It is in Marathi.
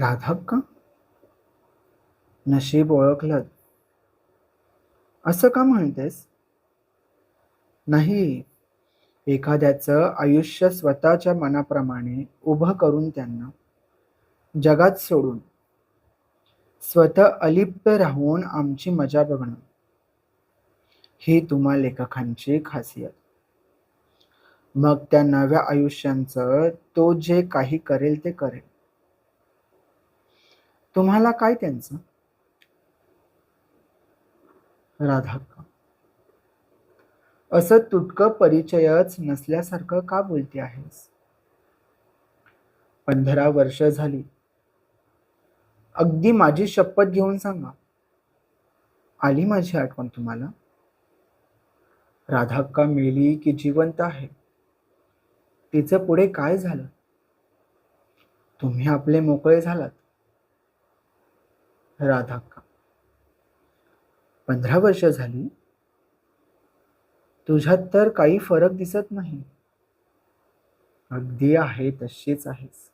राधाक्का? नशीब ओळखलं. असं का म्हणतेस? नाही. एखाद्याचं आयुष्य स्वतःच्या मनाप्रमाणे उभं करून त्यांना जगात सोडून स्वतः अलिप्त राहून आमची मजा बघणं ही तुम्हा लेखकांची खासियत. मग त्या नव्या आयुष्यांचं तो जे काही करेल ते करेल. तुम्हाला काय त्यांचं? राधाक्का असं तुटकं परिचयच नसल्यासारखं का बोलते आहेस? पंधरा वर्ष झाली. अगदी माझी शपथ घेऊन सांगा. आली माझी आठवण तुम्हाला? राधाक्का मेली की जिवंत आहे. तिचं पुढे काय झालं? तुम्ही आपले मोकळे झालात. राधाक्का पंधरा वर्ष झाली. तुझ्यात तर काही फरक दिसत नाही. अगदी आहे तशीच आहेस.